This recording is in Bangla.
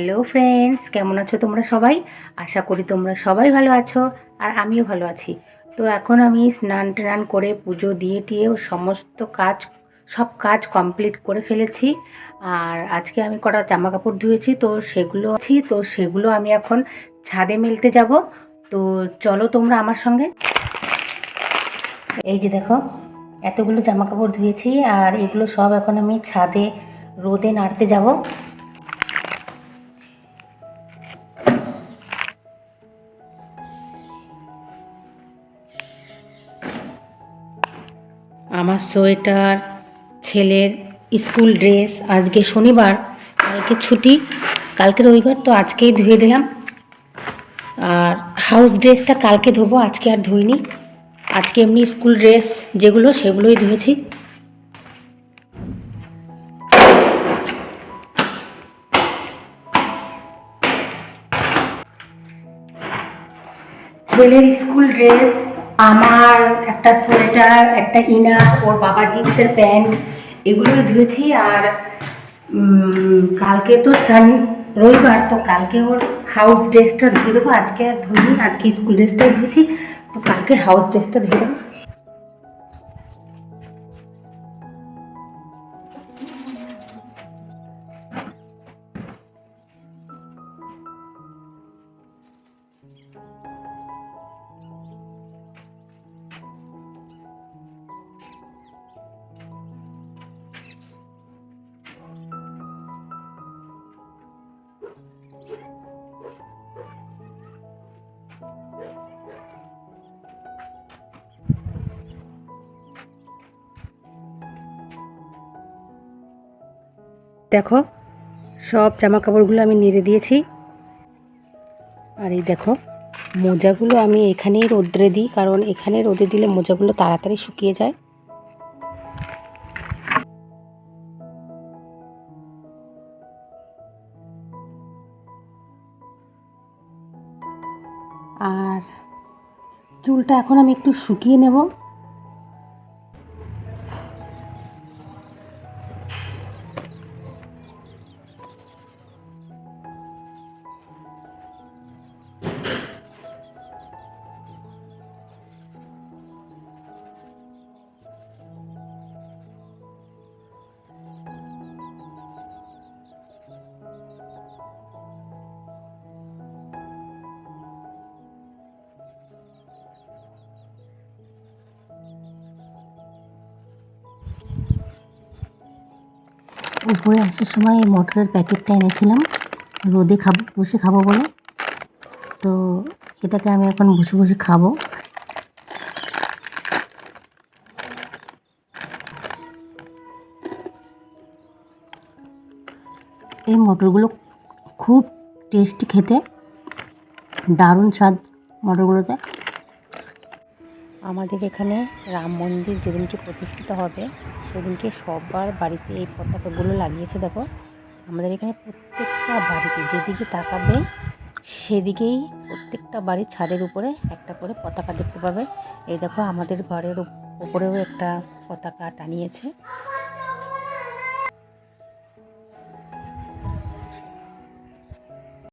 হ্যালো ফ্রেন্ডস কেমন আছো তোমরা সবাই? আশা করি তোমরা সবাই ভালো আছো আর আমিও ভালো আছি। তো এখন আমি স্নান টান করে পুজো দিয়ে টিয়ে সমস্ত কাজ, সব কাজ কমপ্লিট করে ফেলেছি। আর আজকে আমি কটা জামা কাপড় ধুয়েছি, তো সেগুলো আছি, তো সেগুলো আমি এখন ছাদে মেলতে যাব। তো চলো তোমরা আমার সঙ্গে। এই যে দেখো, এতগুলো জামা কাপড় ধুয়েছি আর এগুলো সব এখন আমি ছাদে রোদে নাড়তে যাব। আমার সোয়েটার, ছেলের স্কুল ড্রেস, আজকে শনিবার, কালকে ছুটি কালকে রবিবার তো আজকেই ধুয়ে দিলাম। আর হাউস ড্রেসটা কালকে ধোবো, আজকে আর ধুইনি। আজকে এমনি স্কুল ড্রেস যেগুলো, সেগুলোই ধুয়েছি। ছেলের স্কুল ড্রেস আমার একটা সোয়েটার, একটা ইনার, ওর বাবার জিন্সের প্যান্ট, এগুলোই ধুয়েছি আর কালকে তো সানি রবিবার, তো কালকে ওর হাউস ড্রেসটা ধুয়ে দেবো। আজকে আর ধুইনি, আজকে স্কুল ড্রেসটাই ধুয়েছি। তো কালকে হাউস ড্রেসটা ধুয়ে দেবো। দেখো, সব জামা কাপড়গুলো আমি নেড়ে দিয়েছি। আর এই দেখো, মোজাগুলো আমি এখানেই রোদ্রে দিই, কারণ এখানে রোদে দিলে মোজাগুলো তাড়াতাড়ি শুকিয়ে যায়। আর চুলটা এখন আমি একটু শুকিয়ে নেব। উপরে আসার সময় মটরের প্যাকেটটা এনেছিলাম। রোদে খাব, বসে খাব বলে। তো এটাকে আমি এখন বসে বসে খাব। এই মটরগুলো খুব টেস্টি খেতে। দারুণ স্বাদ মটরগুলোতে। আমাদের এখানে রাম মন্দির যেদিনকে প্রতিষ্ঠিত হবে, সেদিনকে সবার বাড়িতে এই পতাকাগুলো লাগিয়েছে, দেখো। আমাদের এখানে প্রত্যেকটা বাড়িতে যেদিকে তাকাবে, সেদিকেই প্রত্যেকটা বাড়ির ছাদের উপরে একটা করে পতাকা দেখতে পাবে। এই দেখো, আমাদের ঘরের উপরেও একটা পতাকা টানিয়েছে।